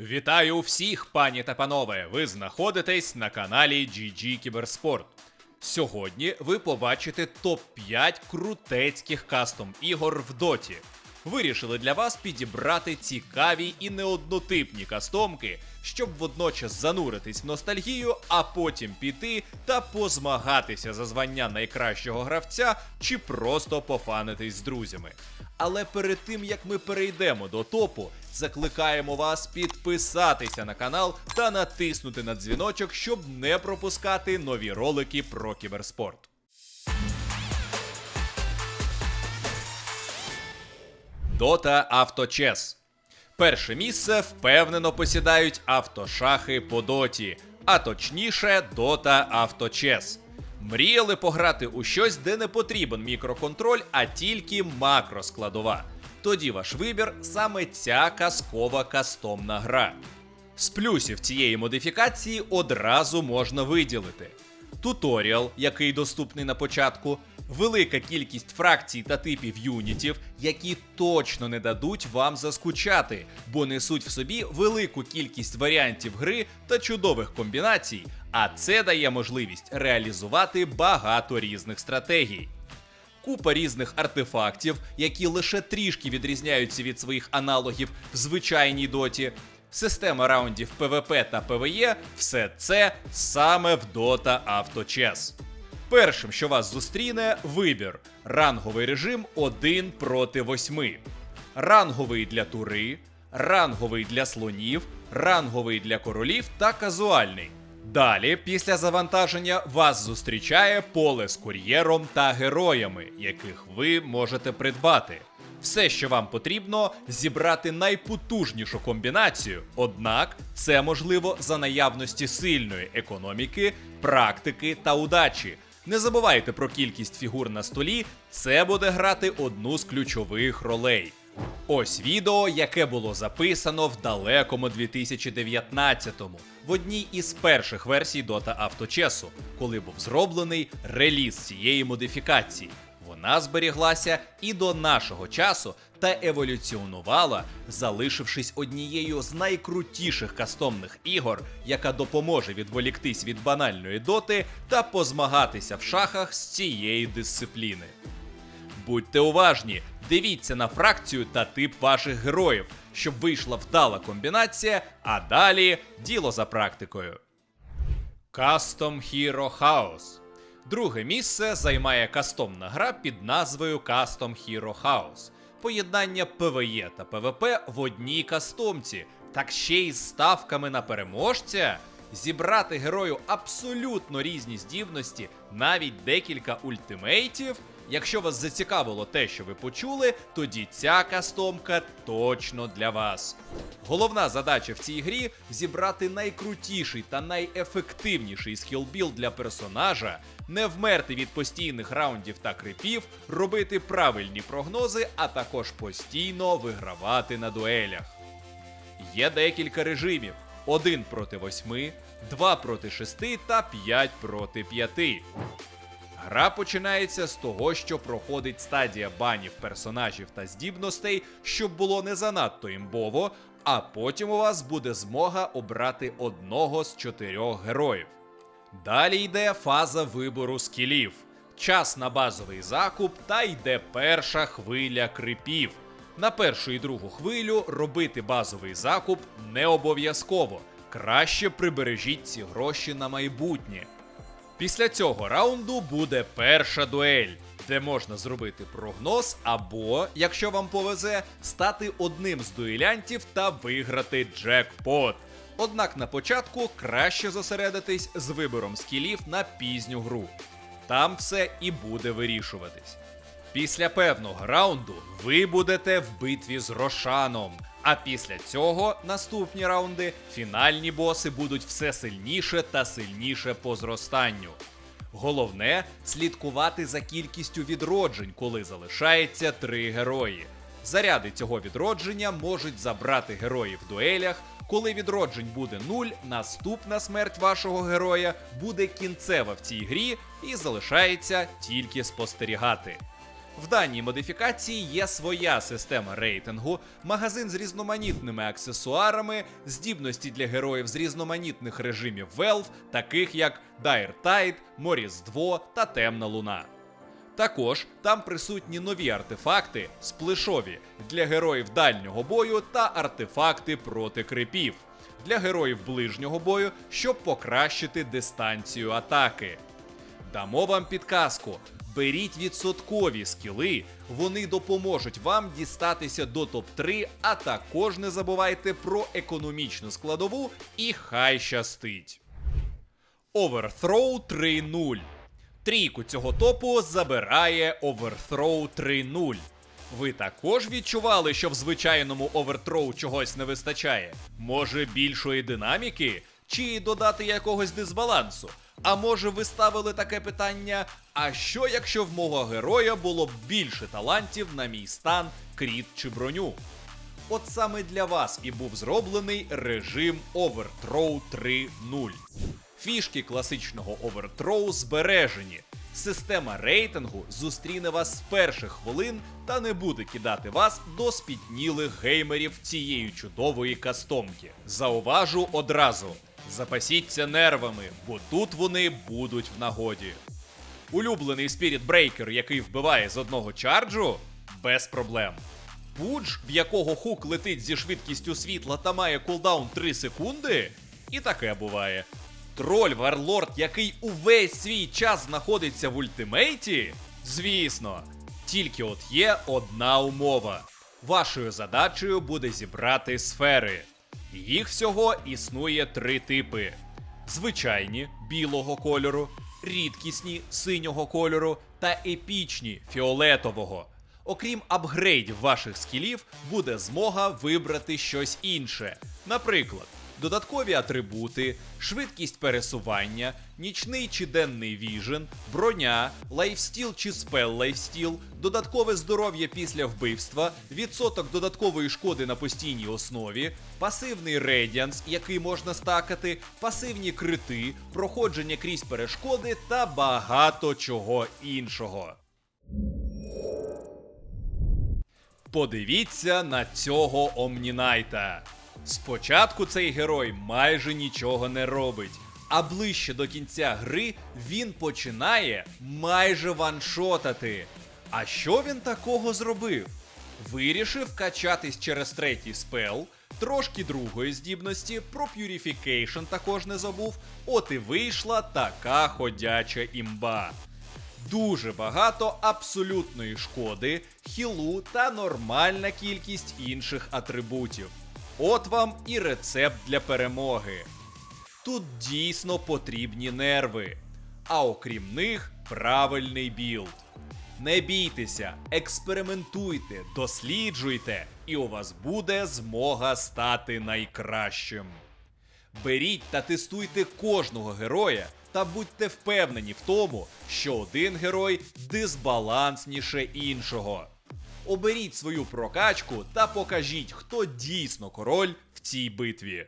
Вітаю всіх, пані та панове! Ви знаходитесь на каналі GG Кіберспорт. Сьогодні ви побачите топ-5 крутецьких кастом ігор в доті. Вирішили для вас підібрати цікаві і неоднотипні кастомки, щоб водночас зануритись в ностальгію, а потім піти та позмагатися за звання найкращого гравця чи просто пофанитись з друзями. Але перед тим як ми перейдемо до топу, закликаємо вас підписатися на канал та натиснути на дзвіночок, щоб не пропускати нові ролики про кіберспорт. Дота Авточес. Перше місце впевнено посідають автошахи по доті, а точніше, Дота Авточес. Мріяли пограти у щось, де не потрібен мікроконтроль, а тільки макроскладова. Тоді ваш вибір саме ця казкова кастомна гра. З плюсів цієї модифікації одразу можна виділити туторіал, який доступний на початку, велика кількість фракцій та типів юнітів, які точно не дадуть вам заскучати, бо несуть в собі велику кількість варіантів гри та чудових комбінацій, а це дає можливість реалізувати багато різних стратегій. Купа різних артефактів, які лише трішки відрізняються від своїх аналогів в звичайній доті. Система раундів ПВП та ПВЕ все це саме в Dota Авточес. Першим, що вас зустріне, вибір: ранговий режим 1 проти 8. Ранговий для тури, ранговий для слонів, ранговий для королів та казуальний. Далі, після завантаження, вас зустрічає поле з кур'єром та героями, яких ви можете придбати. Все, що вам потрібно, зібрати найпотужнішу комбінацію. Однак це можливо за наявності сильної економіки, практики та удачі. Не забувайте про кількість фігур на столі, це буде грати одну з ключових ролей. Ось відео, яке було записано в далекому 2019-му, в одній із перших версій Dota Авточесу, коли був зроблений реліз цієї модифікації. Вона зберіглася і до нашого часу та еволюціонувала, залишившись однією з найкрутіших кастомних ігор, яка допоможе відволіктись від банальної доти та позмагатися в шахах з цієї дисципліни. Будьте уважні, дивіться на фракцію та тип ваших героїв, щоб вийшла вдала комбінація, а далі діло за практикою. Custom Hero House Друге місце займає кастомна гра під назвою Custom Hero House. Поєднання ПВЕ та ПВП в одній кастомці, так ще й з ставками на переможця. Зібрати герою абсолютно різні здібності, навіть декілька ультимейтів. Якщо вас зацікавило те, що ви почули, тоді ця кастомка точно для вас. Головна задача в цій грі зібрати найкрутіший та найефективніший скілбілд для персонажа, не вмерти від постійних раундів та крипів, робити правильні прогнози, а також постійно вигравати на дуелях. Є декілька режимів: 1 проти 8, 2 проти 6 та 5 проти 5. Гра починається з того, що проходить стадія банів персонажів та здібностей, щоб було не занадто імбово, а потім у вас буде змога обрати одного з чотирьох героїв. Далі йде фаза вибору скілів, час на базовий закуп та йде перша хвиля крипів. На першу і другу хвилю робити базовий закуп не обов'язково. Краще прибережіть ці гроші на майбутнє. Після цього раунду буде перша дуель, де можна зробити прогноз, або, якщо вам повезе, стати одним з дуелянтів та виграти джекпот. Однак на початку краще зосередитись з вибором скілів на пізню гру. Там все і буде вирішуватись. Після певного раунду ви будете в битві з Рошаном. А після цього наступні раунди фінальні боси будуть все сильніше та сильніше по зростанню. Головне слідкувати за кількістю відроджень, коли залишається три герої. Заряди цього відродження можуть забрати герої в дуелях. Коли відроджень буде нуль, наступна смерть вашого героя буде кінцева в цій грі і залишається тільки спостерігати. В даній модифікації є своя система рейтингу, магазин з різноманітними аксесуарами, здібності для героїв з різноманітних режимів Valve, таких як Dire Tide, Моріздво та Темна Луна. Також там присутні нові артефакти сплешові для героїв дальнього бою та артефакти проти крипів для героїв ближнього бою, щоб покращити дистанцію атаки. Дамо вам підказку. Беріть відсоткові скіли, вони допоможуть вам дістатися до топ-3, а також не забувайте про економічну складову і хай щастить. Overthrow 3.0. Трійку цього топу забирає Overthrow 3.0. Ви також відчували, що в звичайному Overthrow чогось не вистачає? Може більшої динаміки? Чи додати якогось дисбалансу? А може ви ставили таке питання: а що якщо в мого героя було б більше талантів на мій стан, кріт чи броню? От саме для вас і був зроблений режим Overthrow 3.0. Фішки класичного Overthrow збережені. Система рейтингу зустріне вас з перших хвилин та не буде кидати вас до спітнілих геймерів цієї чудової кастомки. Зауважу одразу: запасіться нервами, бо тут вони будуть в нагоді. Улюблений Spirit Breaker, який вбиває з одного чарджу, без проблем. Пудж, в якого хук летить зі швидкістю світла та має кулдаун 3 секунди, і таке буває. Троль Варлорд, який увесь свій час знаходиться в ультимейті? Звісно, тільки от є одна умова. Вашою задачею буде зібрати сфери. Їх всього існує три типи: звичайні білого кольору, рідкісні синього кольору та епічні фіолетового. Окрім апгрейдів ваших скілів, буде змога вибрати щось інше. Наприклад, додаткові атрибути, швидкість пересування, нічний чи денний віжен, броня, лайфстіл чи спел лайфстіл, додаткове здоров'я після вбивства, відсоток додаткової шкоди на постійній основі, пасивний редіанс, який можна стакати, пасивні крити, проходження крізь перешкоди та багато чого іншого. Подивіться на цього Омнінайта. Спочатку цей герой майже нічого не робить, а ближче до кінця гри він починає майже ваншотати. А що він такого зробив? Вирішив качатись через третій спел, трошки другої здібності, про Purification також не забув. От і вийшла така ходяча імба. Дуже багато абсолютної шкоди, хілу та нормальна кількість інших атрибутів. От вам і рецепт для перемоги. Тут дійсно потрібні нерви, а окрім них правильний білд. Не бійтеся, експериментуйте, досліджуйте, і у вас буде змога стати найкращим. Беріть та тестуйте кожного героя та будьте впевнені в тому, що один герой дисбалансніше іншого. Оберіть свою прокачку та покажіть, хто дійсно король в цій битві.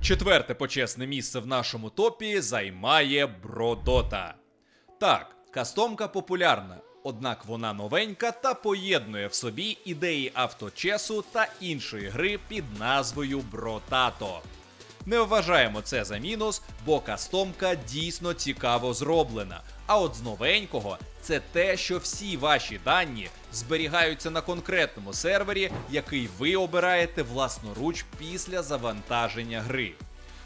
Четверте почесне місце в нашому топі займає Бродота. Так, кастомка популярна, однак вона новенька та поєднує в собі ідеї авточесу та іншої гри під назвою Бротато. Не вважаємо це за мінус, бо кастомка дійсно цікаво зроблена. А от з новенького це те, що всі ваші дані зберігаються на конкретному сервері, який ви обираєте власноруч після завантаження гри.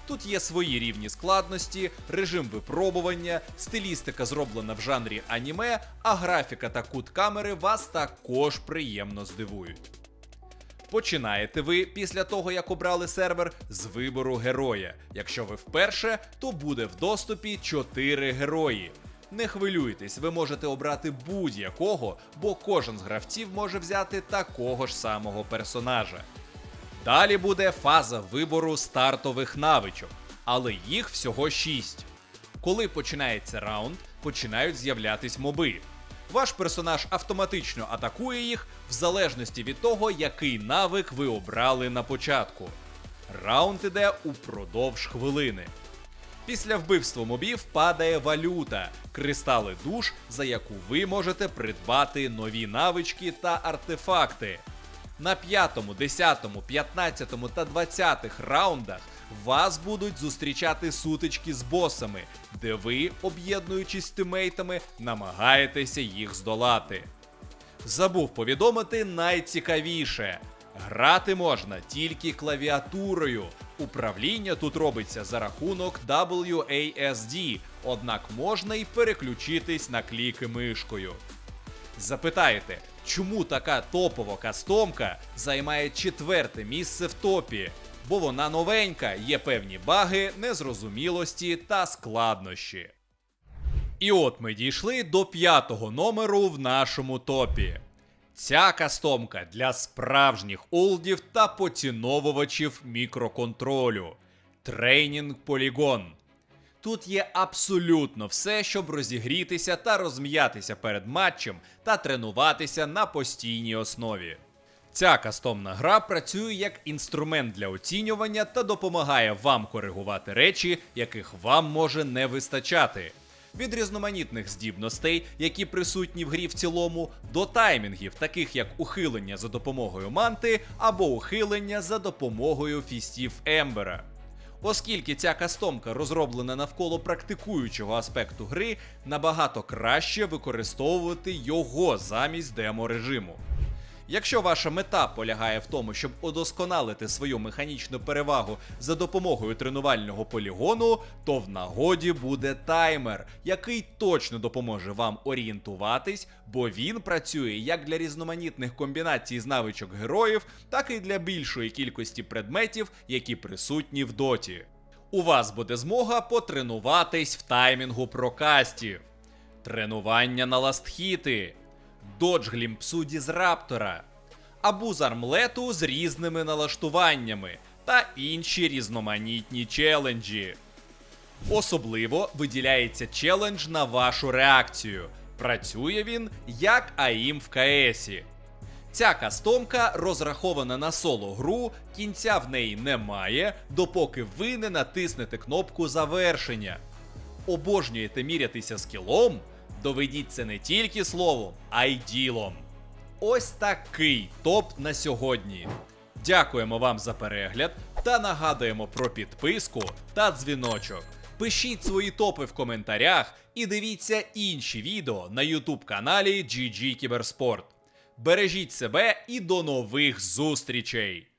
Тут є свої рівні складності, режим випробування, стилістика зроблена в жанрі аніме, а графіка та кут камери вас також приємно здивують. Починаєте ви після того, як обрали сервер з вибору героя. Якщо ви вперше, то буде в доступі 4 герої. Не хвилюйтесь, ви можете обрати будь-якого, бо кожен з гравців може взяти такого ж самого персонажа. Далі буде фаза вибору стартових навичок, але їх всього 6. Коли починається раунд, починають з'являтись моби. Ваш персонаж автоматично атакує їх в залежності від того, який навик ви обрали на початку. Раунд іде упродовж хвилини. Після вбивства мобів падає валюта, кристали душ, за яку ви можете придбати нові навички та артефакти. На 5, 10, 15 та 20 раундах вас будуть зустрічати сутички з босами, де ви, об'єднуючись з тимейтами, намагаєтеся їх здолати. Забув повідомити найцікавіше. Грати можна тільки клавіатурою. Управління тут робиться за рахунок WASD, однак можна й переключитись на кліки мишкою. Запитаєте, чому така топова кастомка займає четверте місце в топі? Бо вона новенька, є певні баги, незрозумілості та складнощі. І от ми дійшли до п'ятого номеру в нашому топі. Ця кастомка для справжніх олдів та поціновувачів мікроконтролю. Тренінг полігон. Тут є абсолютно все, щоб розігрітися та розм'ятися перед матчем та тренуватися на постійній основі. Ця кастомна гра працює як інструмент для оцінювання та допомагає вам коригувати речі, яких вам може не вистачати. Від різноманітних здібностей, які присутні в грі в цілому, до таймінгів, таких як ухилення за допомогою манти або ухилення за допомогою фістів Ембера. Оскільки ця кастомка розроблена навколо практикуючого аспекту гри, набагато краще використовувати його замість демо-режиму. Якщо ваша мета полягає в тому, щоб удосконалити свою механічну перевагу за допомогою тренувального полігону, то в нагоді буде таймер, який точно допоможе вам орієнтуватись, бо він працює як для різноманітних комбінацій з навичок героїв, так і для більшої кількості предметів, які присутні в доті. У вас буде змога потренуватись в таймінгу прокастів, тренування на ластхіти, додж глімпсу дізраптора, абуз армлету з різними налаштуваннями та інші різноманітні челенджі. Особливо виділяється челендж на вашу реакцію. Працює він як АІМ в КСі. Ця кастомка розрахована на соло гру, кінця в неї немає, допоки ви не натиснете кнопку завершення. Обожнюєте мірятися скілом? Доведіть це не тільки словом, а й ділом. Ось такий топ на сьогодні. Дякуємо вам за перегляд та нагадуємо про підписку та дзвіночок. Пишіть свої топи в коментарях і дивіться інші відео на YouTube каналі GG Кіберспорт. Бережіть себе і до нових зустрічей!